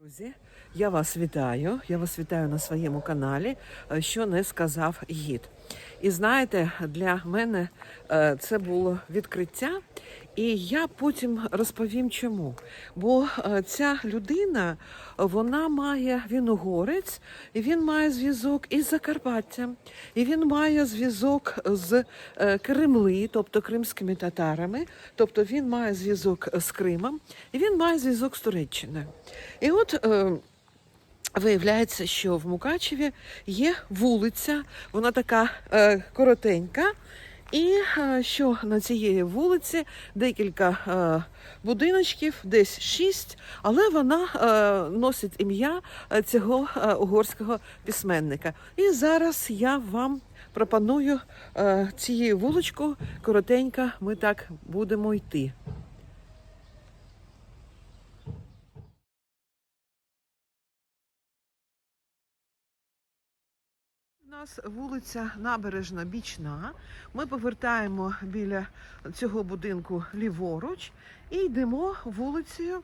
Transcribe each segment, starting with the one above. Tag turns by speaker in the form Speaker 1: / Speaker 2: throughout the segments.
Speaker 1: Друзі, я вас вітаю. Я вас вітаю на своєму каналі, е, що не сказав гід. І знаєте, для мене е, це було відкриття, і я потім розповім чому. Бо е, ця людина вона має він угорець, і він має зв'язок із Закарпаттям, і він має зв'язок з е, Кремли, тобто кримськими татарами, тобто він має зв'язок з Кримом, і він має зв'язок з Туреччиною. І от виявляється, що в Мукачеві є вулиця, вона така е, коротенька. І е, що на цієї вулиці декілька е, будиночків, десь шість, але вона е, носить ім'я е, цього е, угорського письменника. І зараз я вам пропоную е, цією вуличку коротенько, ми так будемо йти. Нас вулиця Набережна Бічна. Ми повертаємо біля цього будинку ліворуч і йдемо вулицею,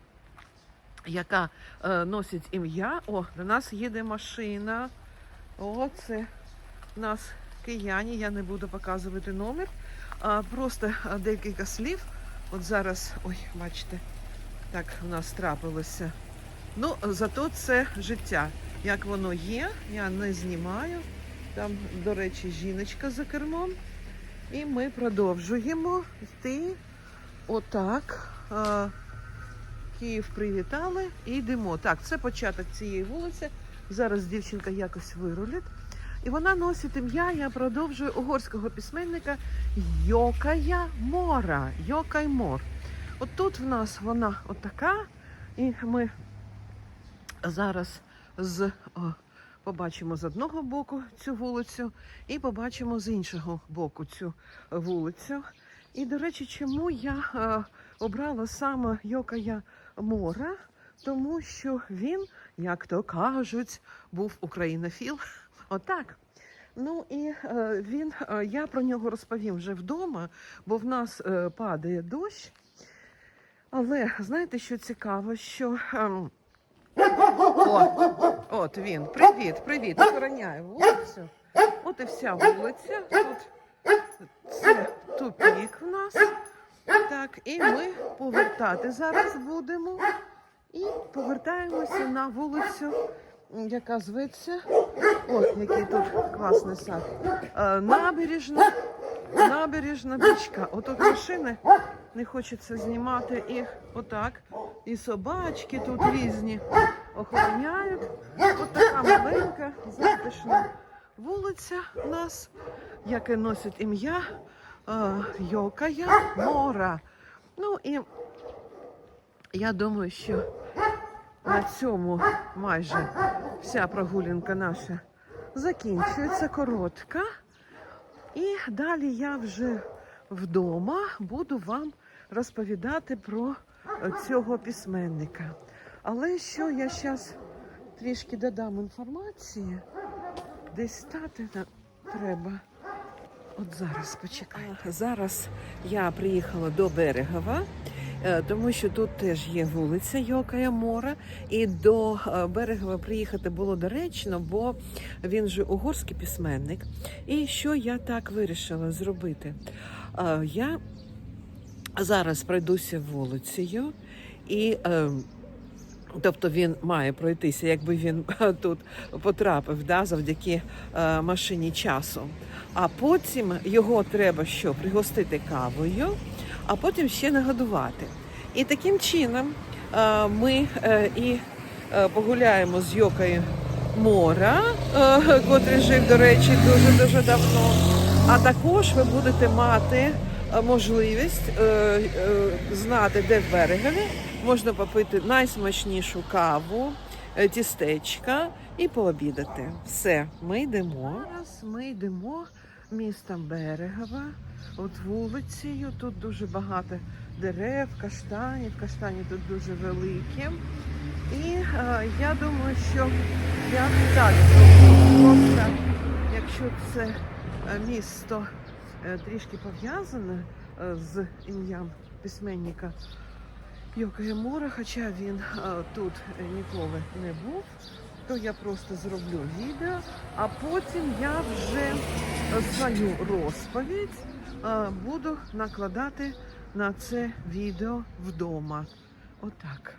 Speaker 1: яка е, носить ім'я. О, до нас їде машина. О, це у нас кияні. Я не буду показувати номер. А просто е, декілька слів. От зараз, ой, бачите, так у нас трапилося. Ну, зато це життя. Як воно є, я не знімаю. Там, до речі, жіночка за кермом. І ми продовжуємо йти отак. Київ привітали і йдемо. Так, це початок цієї вулиці. Зараз дівчинка якось вирулить. І вона носить ім'я, я продовжую угорського письменника Йокая Мора. Йокай Мор. От тут в нас вона отака, і ми зараз з побачимо з одного боку цю вулицю і побачимо з іншого боку цю вулицю. І, до речі, чому я е, обрала саме Йокая Мора? Тому що він, як то кажуть, був українофіл. Отак. Ну і е, він, е, я про нього розповім вже вдома, бо в нас падає дощ. Але знаєте, що цікаво, що. О, от він. Привіт, привіт. Охороняє вулицю. От і вся вулиця. Тут це тупік в нас. Так, і ми повертати зараз будемо. І повертаємося на вулицю, яка зветься. О, який тут класний сад. Е, Набережна. Набережна річка. Отут машини не хочеться знімати їх отак. І собачки тут різні охороняють. От така маленька, затишна вулиця у нас, яке носить ім'я е, Йокая Мора. Ну і я думаю, що на цьому майже вся прогулянка наша закінчується коротка. І далі я вже вдома буду вам розповідати про цього письменника. Але що я зараз трішки додам інформації, десь стати треба. От зараз почекайте. Зараз я приїхала до Берегова, е, тому що тут теж є вулиця Йокая Мора. І до е, Берегова приїхати було доречно, бо він же угорський письменник. І що я так вирішила зробити? Е, Я зараз пройдуся вулицею і. Тобто він має пройтися, якби він тут потрапив да, завдяки е, машині часу. А потім його треба що пригостити кавою, а потім ще нагодувати. І таким чином е, ми е, і е, погуляємо з Йокою Мора, е, котрий жив, до речі, дуже дуже давно. А також ви будете мати е, можливість е, е, знати, де в берегові можна попити найсмачнішу каву, е, тістечка і пообідати. Все, ми йдемо. Зараз ми йдемо містом Берегова, от вулицею. Тут дуже багато дерев, каштанів. Каштані тут дуже великі. І е, я думаю, що я так. Просто, якщо це е, місто е, трішки пов'язане з ім'ям письменника Йокає море, хоча він а, тут ніколи не був, то я просто зроблю відео, а потім я вже е, свою розповідь а, буду накладати на це відео вдома. Отак.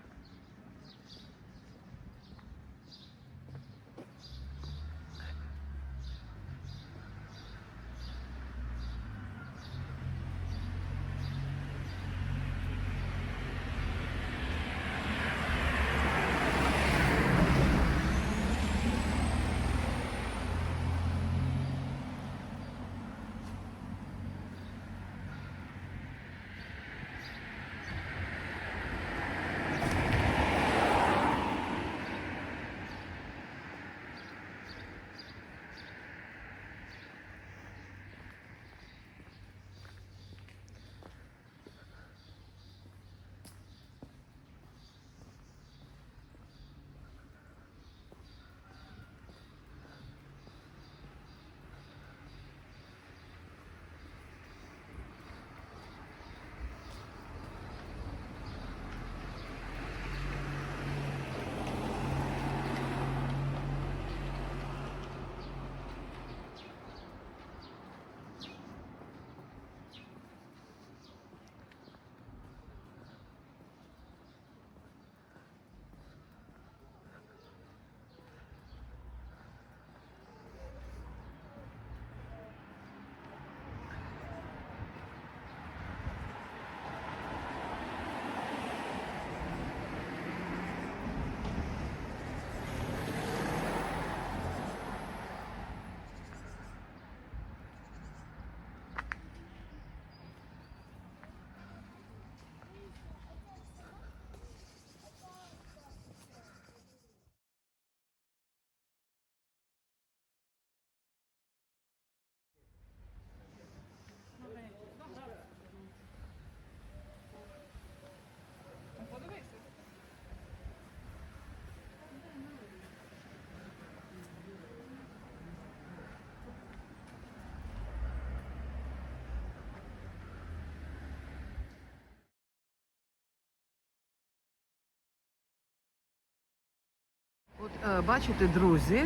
Speaker 1: От е, бачите, друзі,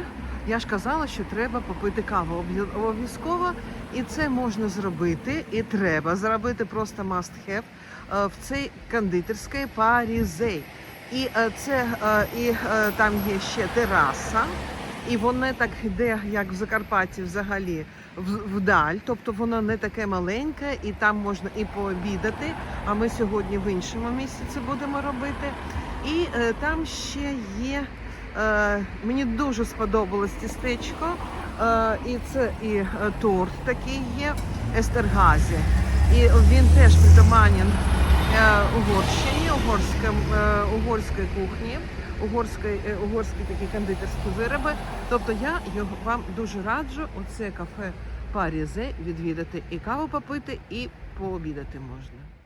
Speaker 1: я ж казала, що треба попити каву обов'я- обов'язково, і це можна зробити, і треба зробити просто must have е, в цей кондитерській Парізей. І е, це і там є ще тераса, і воно так йде, як в Закарпатті взагалі вдаль, тобто воно не таке маленьке, і там можна і пообідати. А ми сьогодні в іншому місці це будемо робити. І там ще є. Е, мені дуже сподобалось тістечко, е, і це і е, торт такий є Естергазі. І він теж притаманен Угорщині, угорської кухні, угорської, угорські такі кондитерські вироби. Тобто я його вам дуже раджу оце кафе Парізе відвідати і каву попити, і пообідати можна.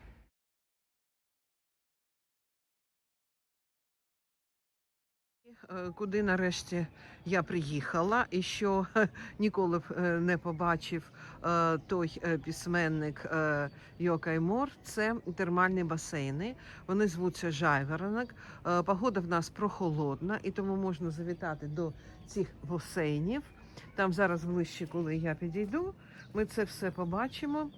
Speaker 1: Куди нарешті я приїхала, і що е, ніколи б е, не побачив е, той е, письменник е, Йокай Мор, це термальні басейни. Вони звуться Жайворонок. Е, Погода в нас прохолодна, і тому можна завітати до цих басейнів. Там зараз ближче, коли я підійду, ми це все побачимо.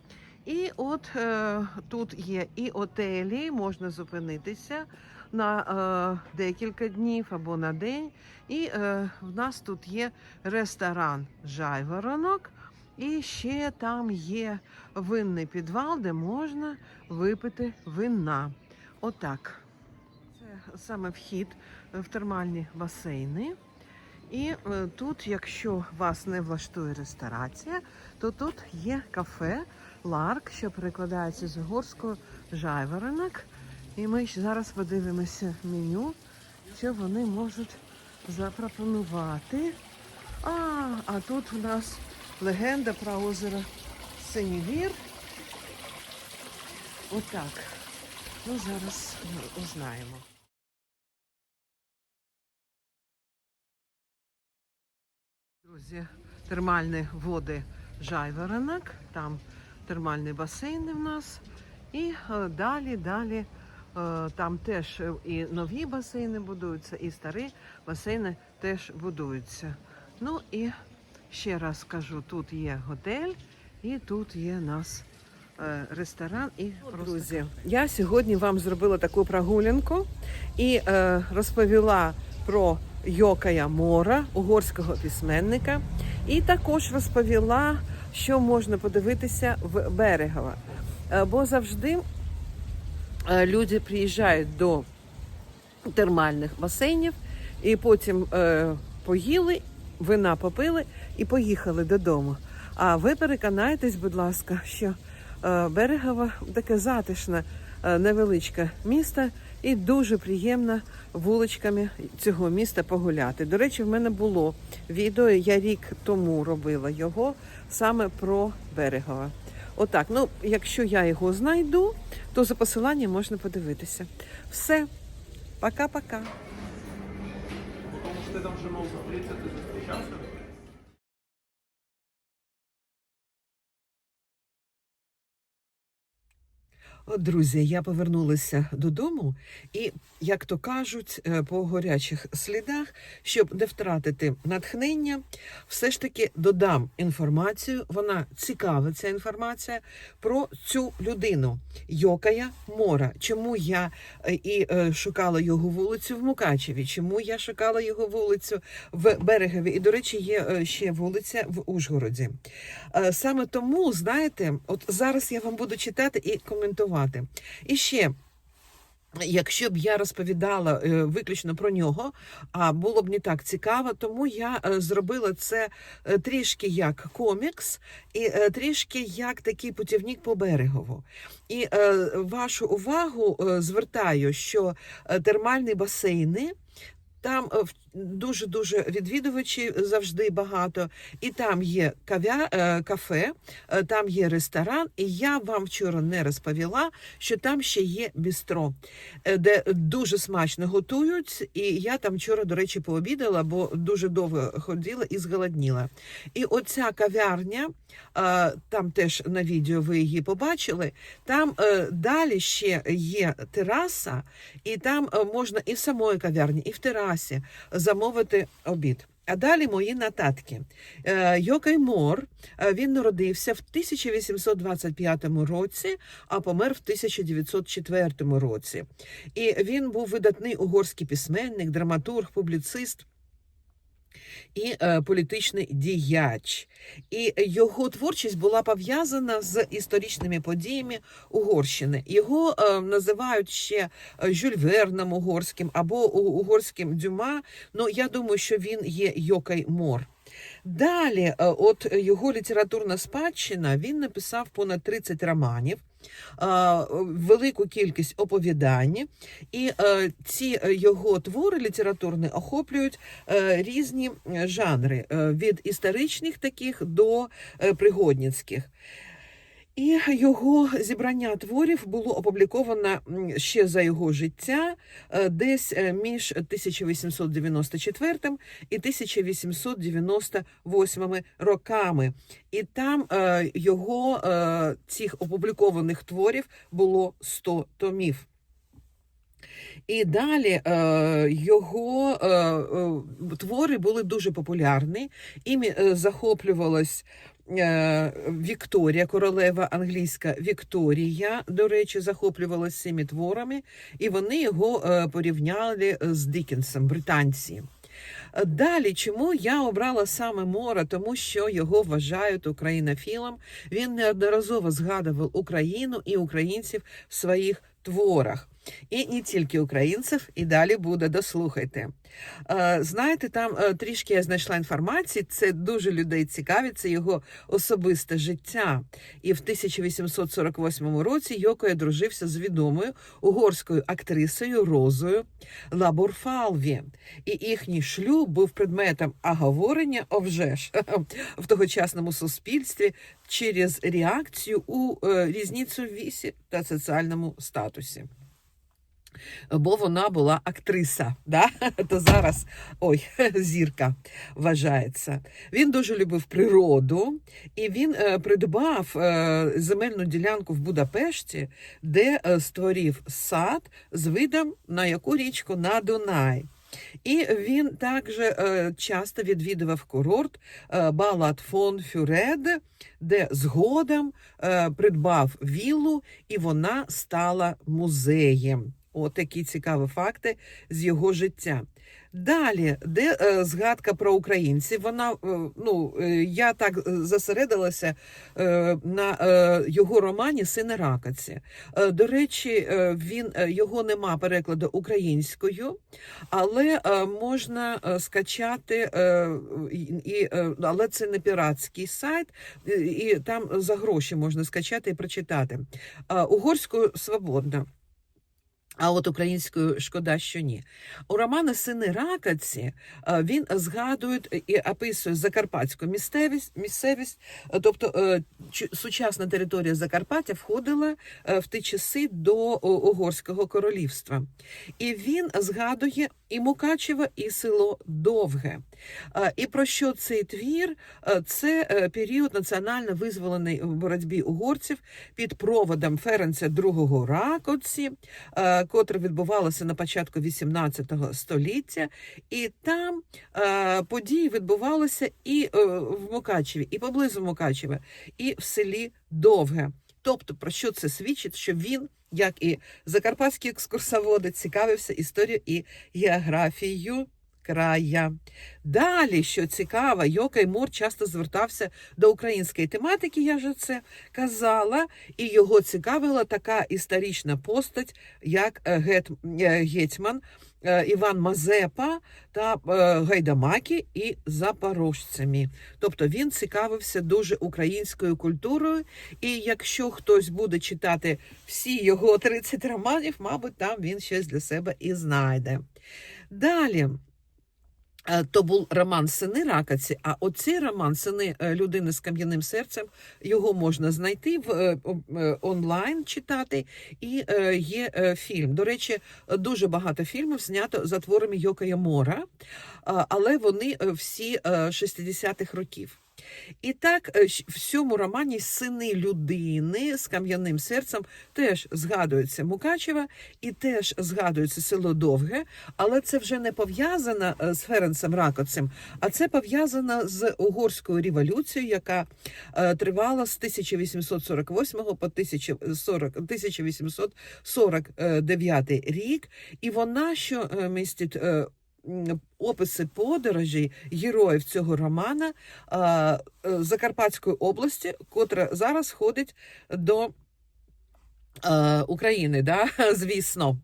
Speaker 1: І от е, тут є і отелі, можна зупинитися на е, декілька днів або на день. І е, в нас тут є ресторан Жайворонок, і ще там є винний підвал, де можна випити вина. Отак. Це саме вхід в термальні басейни. І е, тут, якщо вас не влаштує ресторація, то тут є кафе Ларк, що перекладається з угорського жайворонок. І ми зараз подивимося меню, що вони можуть запропонувати. А, а тут у нас легенда про озеро Синівір. Отак. Ну, зараз узнаємо. Друзі, термальні води Жайворонок, там термальні басейни в нас. І е, далі, далі Там теж е, і нові басейни будуються, і старі басейни теж будуються. Ну і ще раз скажу, тут є готель, і тут є нас е, ресторан і друзі. Я сьогодні вам зробила таку прогулянку і е, розповіла про Йокая Мора, угорського письменника, і також розповіла, що можна подивитися в Берегова. Е, Бо завжди е, люди приїжджають до термальних басейнів і потім е, поїли, вина попили і поїхали додому. А ви переконаєтесь, будь ласка, що е, Берегово таке затишне, е, невеличке місто і дуже приємно вуличками цього міста погуляти. До речі, в мене було відео, я рік тому робила його саме про Берегово. Отак, ну якщо я його знайду, то за посиланням можна подивитися. Все, пока-пока.
Speaker 2: Тому що ти там вже мав зустрітися, ти зустрічався?
Speaker 1: От, друзі, я повернулася додому, і, як то кажуть, е, по гарячих слідах, щоб не втратити натхнення, все ж таки додам інформацію. Вона цікава, ця інформація про цю людину Йокая Мора. Чому я е, і е, шукала його вулицю в Мукачеві? Чому я шукала його вулицю в Берегові? І, до речі, є ще вулиця в Ужгороді. Саме тому, знаєте, от зараз я вам буду читати і коментувати. І ще. Якщо б я розповідала е, виключно про нього, а було б не так цікаво, тому я е, зробила це е, трішки як комікс і трішки як такий путівник по берегову. І вашу увагу звертаю, що термальні басейни. Там дуже дуже відвідувачів завжди багато, і там є кав'я, е, кафе, е, там є ресторан. І я вам вчора не розповіла, що там ще є бістро, е, де дуже смачно готують. І я там вчора, до речі, пообідала, бо дуже довго ходила і зголодніла. І оця кав'ярня, там теж на відео ви її побачили. Там далі ще є тераса, і там можна і в самої кав'ярні, і в терасі замовити обід. А далі мої нотатки. Е, Йокай Мор е, він народився в 1825 році, а помер в 1904 році. І він був видатний угорський письменник, драматург, публіцист. І е, політичний діяч, і його творчість була пов'язана з історичними подіями Угорщини. Його е, називають ще е, Жюль Верном угорським або угорським Дюма. Ну я думаю, що він є Йокай Мор. Далі, от його літературна спадщина, він написав понад 30 романів, велику кількість оповідань, і е, ці е, його твори літературні охоплюють е, різні е, жанри е, від історичних таких до е, пригодницьких. І його зібрання творів було опубліковано ще за його життя, е, десь е, між 1894 і 1898 роками. І там е, його цих опублікованих творів було 100 томів. І далі його твори були дуже популярні. Іми захоплювалась е, Вікторія, королева англійська Вікторія, до речі, захоплювалася цими творами, і вони його е, порівняли з Дікенсом, британці. Е, Далі, чому я обрала саме Мора? Тому що його вважають українофілом. Він неодноразово згадував Україну і українців в своїх творах. І не тільки українців, і далі буде, дослухайте. Е, Знаєте, там е, трішки я знайшла інформації, це дуже людей цікавить, це його особисте життя. І в 1848 році Йоко одружився з відомою угорською актрисою Розою Лабурфалві. І їхній шлюб був предметом оговорення, вже ж, в тогочасному суспільстві через реакцію у е, різницю в вісі та соціальному статусі. Бо вона була актриса. Да? То зараз ой, зірка вважається. Він дуже любив природу, і він е, придбав е, земельну ділянку в Будапешті, де е, створив сад з видом на яку річку на Дунай. І він також часто відвідував курорт Балат фон Фюред, де згодом придбав віллу, і вона стала музеєм. От такі цікаві факти з його життя. Далі, де е, згадка про українців, вона е, ну е, я так е, зосередилася е, на е, його романі Сини Ракаці. Е, до речі, е, він е, його нема перекладу українською, але е, можна е, скачати, е, і, е, але це не піратський сайт, і, і там за гроші можна скачати і прочитати. Е, угорською свободно. А от українською шкода, що ні. У романа Сини Ракаці е, він згадує і описує закарпатську місцевість, місцевість, е, тобто е, сучасна територія Закарпаття входила в ті часи до Угорського королівства. І він згадує і Мукачево, і село Довге. І про що цей твір? Це е, період національно визволений в боротьбі угорців під проводом Ференця II Ракоці, котре відбувалося на початку XVIII століття, і там події відбувалися і е, в Мукачеві, і поблизу Мукачева, і в селі Довге. Тобто, про що це свідчить, що він, як і закарпатський екскурсоводи, цікавився історією і географією края. Далі, що цікаво, Йокай Мур часто звертався до української тематики, я вже це казала, і його цікавила така історична постать, як е, е, гетьман Іван Мазепа та Гайдамакі гайдамаки і запорожцями. Тобто він цікавився дуже українською культурою, і якщо хтось буде читати всі його 30 романів, мабуть, там він щось для себе і знайде. Далі. Е, То був роман Сини Ракаці, а оцей роман Сини е, людини з кам'яним серцем його можна знайти в е, онлайн читати, і є фільм. До речі, дуже багато фільмів знято за творами Йокая Мора, але вони всі е, 60-х років. І так, е, в цьому романі сини людини з кам'яним серцем теж згадується Мукачева і теж згадується село Довге, але це вже не пов'язано е, з Ференцем Ракоцем, а це пов'язано з угорською революцією, яка е, тривала з 1848 по 1040 1849 рік, і вона що містить. Описи подорожей героїв цього романа е, Закарпатської області, котра зараз входить до е, України, да? звісно.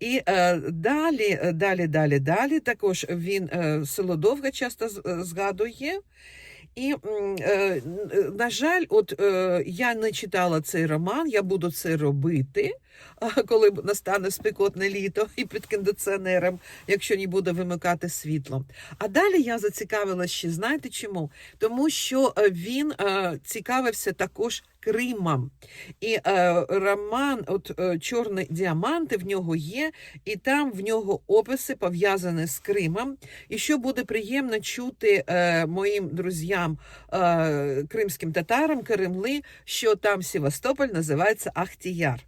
Speaker 1: І е, далі, далі, далі, далі. Також він село Довге часто згадує. І, на жаль, от я не читала цей роман, я буду це робити, коли настане спекотне літо і під кондиціонером, якщо не буде вимикати світло. А далі я зацікавилася ще, знаєте чому? Тому що е, він е, цікавився також Кримом. І е, роман, от е, Чорні діаманти в нього є, і там в нього описи пов'язані з Кримом. І що буде приємно чути е, моїм друзям, е, кримським татарам, Кремли, що там Севастополь називається Ахтіяр.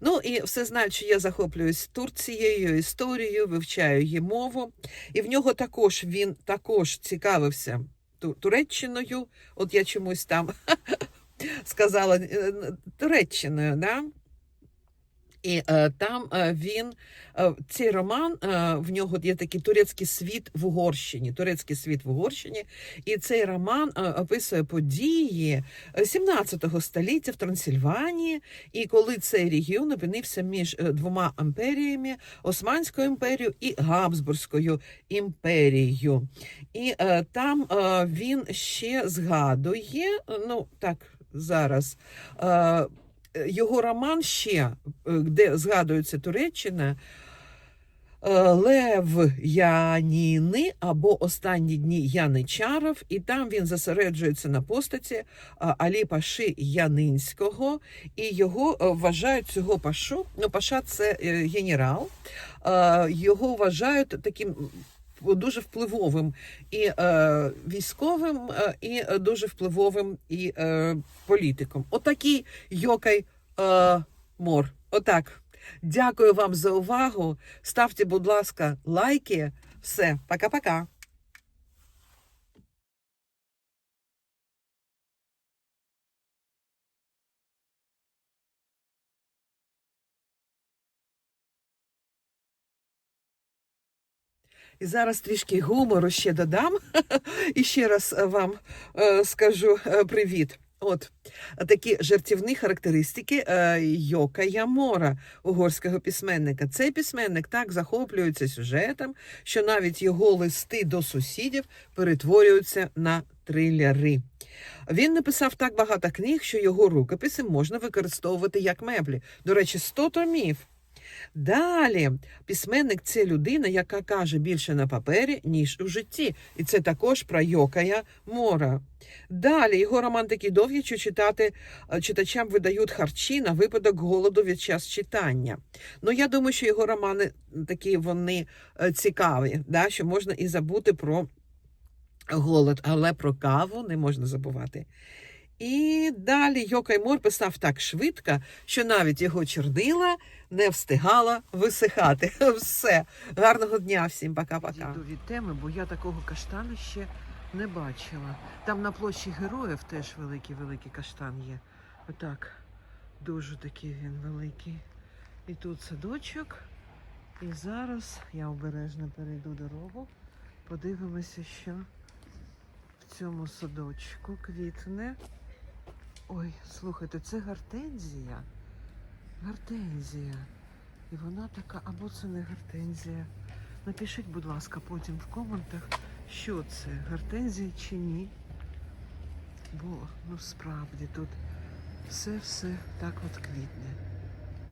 Speaker 1: Ну і все знають, що я захоплююсь Турцією, історією, вивчаю її мову. І в нього також він також цікавився Туреччиною. От я чомусь там сказала е, Туреччиною, да? І е, там е, він е, цей роман е, в нього є такий турецький світ в Угорщині. Турецький світ в Угорщині, і цей роман е, описує події е, 17 століття в Трансильванії. І коли цей регіон опинився між е, двома імперіями Османською імперією і Габсбурзькою імперією. І е, там е, він ще згадує, е, ну так зараз. Е, його роман ще, е, де згадується Туреччина, е, Лев Яніни або Останні дні Яничаров, і там він зосереджується на постаті е, Алі Паши Янинського, і його вважають цього пашу. Ну, паша це генерал. Його вважають таким дуже впливовим і е, військовим, е, і е, дуже впливовим і е, політиком. Отакий Йокай е, Мор. Отак. Дякую вам за увагу. Ставте, будь ласка, лайки. Все, пока-пока. І зараз трішки гумору ще додам. І ще раз е, вам е, скажу е, привіт. От такі жартівні характеристики Йока Ямора, угорського письменника. Цей письменник так захоплюється сюжетом, що навіть його листи до сусідів перетворюються на трилери. Він написав так багато книг, що його рукописи можна використовувати як меблі. До речі, 100 томів. Далі, письменник це людина, яка каже більше на папері, ніж у житті. І це також про Йокая Мора. Далі його роман такий довгий, що читати е, читачам видають харчі на випадок голоду від час читання. Ну, я думаю, що його романи такі вони е, цікаві, да? що можна і забути про голод, але про каву не можна забувати. І далі Йокай Мор писав так швидко, що навіть його чорнила не встигала висихати. Все. Гарного дня всім, пока-пока. Йду від теми, бо я такого каштану ще не бачила. Там на площі героїв теж великий-великий каштан є. Отак. Дуже такий він великий. І тут садочок. І зараз я обережно перейду дорогу. Подивимося, що в цьому садочку квітне. Ой, слухайте, це гортензія. Гортензія. І вона така, або це не гортензія. Напишіть, будь ласка, потім в коментах, що це, гортензія чи ні. Бо ну справді тут все-все так от квітне.